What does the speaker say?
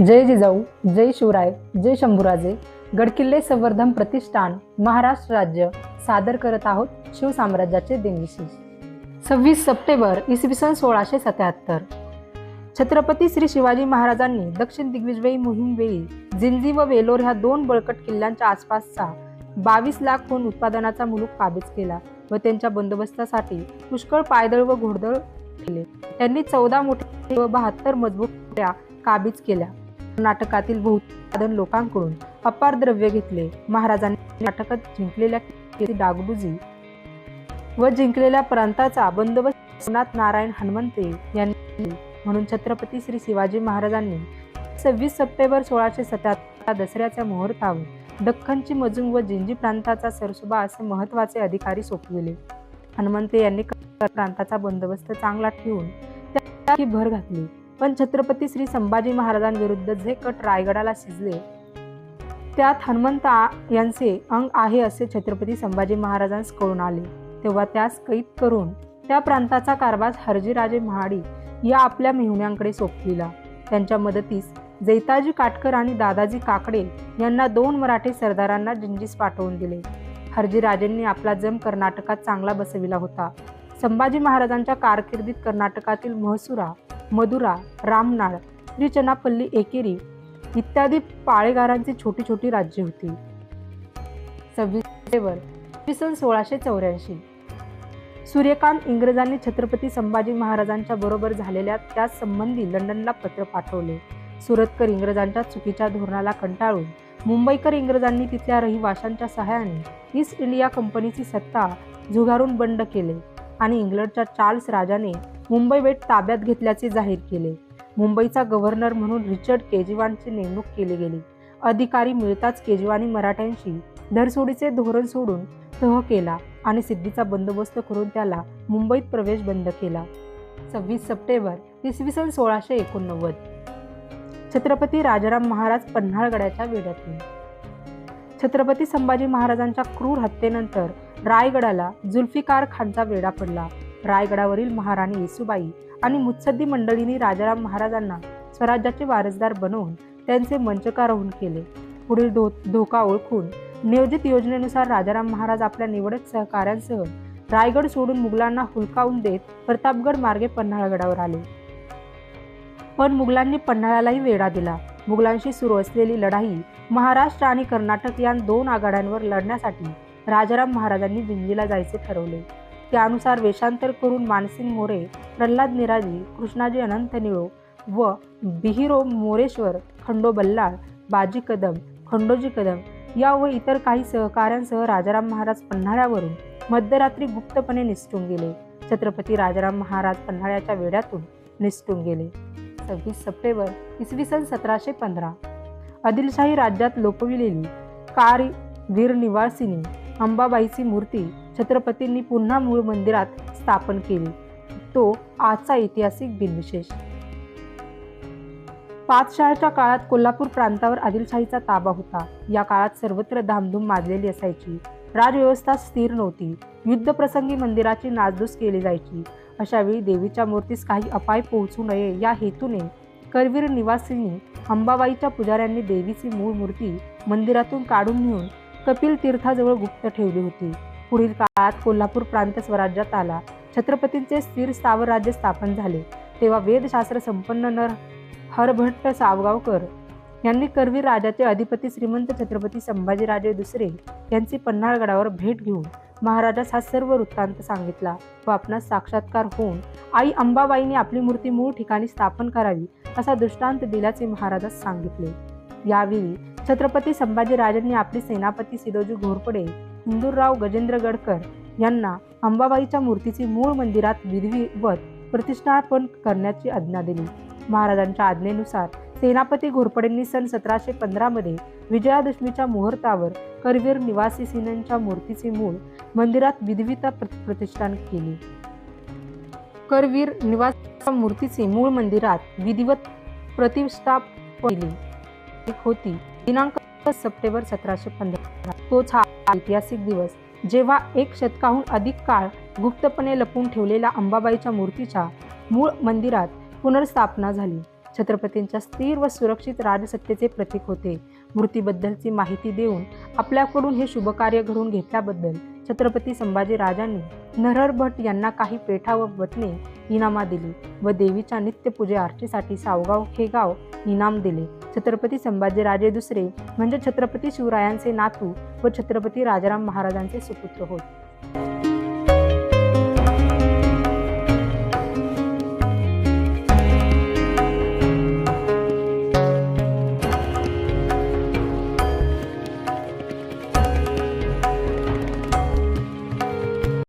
जय जिजाऊ जय शिवराय जय शंभूराजे. गडकिल्ले संवर्धन प्रतिष्ठान महाराष्ट्र राज्य. सादर करत आहोत शिवसाम्राज्याचे दिनविशेष. सव्वीस सप्टेंबर इसवी सन सोळाशे सत्याहत्तर. छत्रपती श्री शिवाजी महाराजांनी दक्षिण दिग्विजयी मोहीमवेळी जिंजी व वेलोर ह्या दोन बळकट किल्ल्यांच्या आसपासचा बावीस लाख उत्पादनाचा मुलूक काबीज केला व त्यांच्या बंदोबस्तासाठी पुष्कळ पायदळ व घोडदळ केले. त्यांनी चौदा मोठे व बहात्तर मजबूत काबीज केल्या. नाटकातील बहुत्पादन लोकांकडून अपार द्रव्य घेतले. महाराजांनी नाटकात जिंकलेल्या डागडुजी व जिंकलेल्या प्रांताचा बंदोबस्त सोमनाथ नारायण हनुमंते यांनी म्हणून छत्रपती श्री शिवाजी महाराजांनी सव्वीस सप्टेंबर सोळाशे सत्याहत्तर दसऱ्याच्या मुहूर्तावर दख्खनची मजुंग व जिंजी प्रांताचा सरसुबा असे महत्त्वाचे अधिकारी सोपविले. हनुमंते यांनी प्रांताचा बंदोबस्त चांगला ठेवून त्याची भर घातली. पण छत्रपती श्री संभाजी महाराजांविरुद्ध जे कट रायगडाला शिजले त्यात हनुमंत यांचे अंग आहे असे छत्रपती संभाजी महाराजांस कळून आले. तेव्हा त्यास कैद करून त्या प्रांताचा कारभार हरजीराजे महाडी या आपल्या मेहुण्यांकडे सोपविला. त्यांच्या मदतीस जैताजी काटकर आणि दादाजी काकडे यांना दोन मराठी सरदारांना जिंजीस पाठवून दिले. हरजीराजेंनी आपला जम कर्नाटकात चांगला बसविला होता. संभाजी महाराजांच्या कारकिर्दीत कर्नाटकातील म्हसुरा मदुरा रामनाळ त्रिचनापल्ली एकेरी इत्यादी पाळेगारांची छोटी छोटी राज्ये होती. सव्वीस सप्टेंबर सन सोळाशे चौऱ्याऐंशी. सूर्यकांत इंग्रजांनी छत्रपती संभाजी महाराजांच्या बरोबर झालेल्या त्यासंबंधी लंडनला पत्र पाठवले. सुरतकर इंग्रजांच्या चुकीच्या धोरणाला कंटाळून मुंबईकर इंग्रजांनी तिथल्या रहिवाशांच्या सहाय्याने ईस्ट इंडिया कंपनीची सत्ता झुगारून बंड केले. आणि इंग्लंडच्या चार्ल्स राजाने मुंबई बेट ताब्यात घेतल्याचे जाहीर केले. मुंबईचा गव्हर्नर म्हणून रिचर्ड केजरीवालची नेमणूक केली गेली. अधिकारी मिळताच केजरीवालनी मराठ्यांशी धरसोडीचे धोरण सोडून तह केला आणि सिद्धीचा बंदोबस्त करून त्याला मुंबईत प्रवेश बंद केला. सव्वीस सप्टेंबर इसवी सन सोळाशे एकोणनव्वद. छत्रपती राजाराम महाराज पन्हाळगडाच्या वेढ्यातून. छत्रपती संभाजी महाराजांच्या क्रूर हत्येनंतर रायगडाला जुल्फिकार खानचा वेढा पडला. रायगडावरील महाराणी येसुबाई आणि मुत्सद्दी मंडळींनी राजाराम महाराजांना स्वराज्याचे वारसदार बनवून त्यांचे मंचकारोहण केले. पुढील धो धोका ओळखून नियोजित योजनेनुसार राजाराम महाराज आपल्या निवडक सहकाऱ्यांसह रायगड सोडून मुघलांना हुलकावून देत प्रतापगड मार्गे पन्हाळगडावर आले. पण मुघलांनी पन्हाळ्यालाही वेढा दिला. मुघलांशी सुरू असलेली लढाई महाराष्ट्र आणि कर्नाटक या दोन आघाड्यांवर लढण्यासाठी राजाराम महाराजांनी दिल्लीला जायचे ठरवले. त्यानुसार वेषांतर करून मानसिंग मोरे प्रल्हाद निराजी कृष्णाजी अनंत निळो व बिहिरो मोरेश्वर खंडो बल्लाळ बाजी कदम खंडोजी कदम या व इतर काही सहकाऱ्यांसह राजाराम महाराज पन्हाळ्यावरून मध्यरात्री गुप्तपणे निसटून गेले. छत्रपती राजाराम महाराज पन्हाळ्याच्या वेढ्यातून निसटून गेले. सव्वीस सप्टेंबर इसवी सन सतराशे पंधरा. आदिलशाही राज्यात लोपविलेली कार वीर निवासिनी अंबाबाईची मूर्ती छत्रपतींनी पुन्हा मूळ मंदिरात स्थापन केली. तो आजचा ऐतिहासिक दिनविशेष पाचशहाच्या काळात कोल्हापूर प्रांतावर आदिलशाहीचा ताबा होता. या काळात सर्वत्र धामधूम माजलेली असायची. राजव्यवस्था स्थिर नव्हती. युद्धप्रसंगी मंदिराची नासधूस केली जायची. अशावेळी देवीच्या मूर्तीस काही अपाय पोहोचू नये या हेतूने करवीर निवासिनी अंबाबाईच्या पुजाऱ्यांनी देवीची मूळ मूर्ती मंदिरातून काढून नेऊन कपिल तीर्थाजवळ गुप्त ठेवली होती. पुढील काळात कोल्हापूर प्रांत स्वराज्यात आला. छत्रपतींचे स्थिर स्थावर राज्य स्थापन झाले. तेव्हा वेदशास्त्र संपन्न नर हरभट्ट सावगावकर यांनी करवीर राजाचे अधिपती श्रीमंत छत्रपती संभाजीराजे दुसरे यांची पन्हाळगडावर भेट घेऊन महाराजास हा सर्व वृत्तांत सांगितला व आपणास साक्षात्कार होऊन आई अंबाबाईने आपली मूर्ती मूळ ठिकाणी स्थापन करावी असा दृष्टांत दिल्याचे महाराजास सांगितले. यावेळी छत्रपती संभाजीराजांनी आपले सेनापती सिदोजी घोरपडे हिंदूरराव गजेंद्र गडकर यांना अंबाबाईच्या मूर्तीची मूळ मंदिरात विधिवत प्रतिष्ठापन करण्याची आज्ञा दिली. महाराजांच्या आज्ञेनुसार सेनापती घोरपडेंनी सन सतराशे पंधरामध्ये विजयादशमीच्या मुहूर्तावर करवीर निवासी सिंहांच्या मूर्तीचे मूळ मंदिरात विधविता प्रतिष्ठान केली. करवीर निवास मूर्तीचे मूळ मंदिरात विधिवत प्रतिष्ठा केली. होती दिनांक सप्टेंबर सतराशे पंधरा. तोच हा ऐतिहासिक दिवस. जेव्हा एक शतकाहून अधिक काळ गुप्तपणे लपून ठेवलेल्या अंबाबाईच्या मूर्तीच्या मूळ मंदिरात पुनर्स्थापना झाली. छत्रपतींच्या स्थिर व सुरक्षित राजसत्तेचे प्रतीक होते. मूर्तीबद्दलची माहिती देऊन आपल्याकडून हे शुभकार्य घडवून घडून घेतल्याबद्दल छत्रपती संभाजी राजांनी नरहर भट यांना काही पेठा व वतने इनामा दिली व देवीच्या नित्यपूजेआर्चेसाठी सावगाव हे गाव इनाम दिले. छत्रपती संभाजीराजे दुसरे म्हणजे छत्रपती शिवरायांचे नातू व छत्रपती राजाराम महाराजांचे सुपुत्र होत.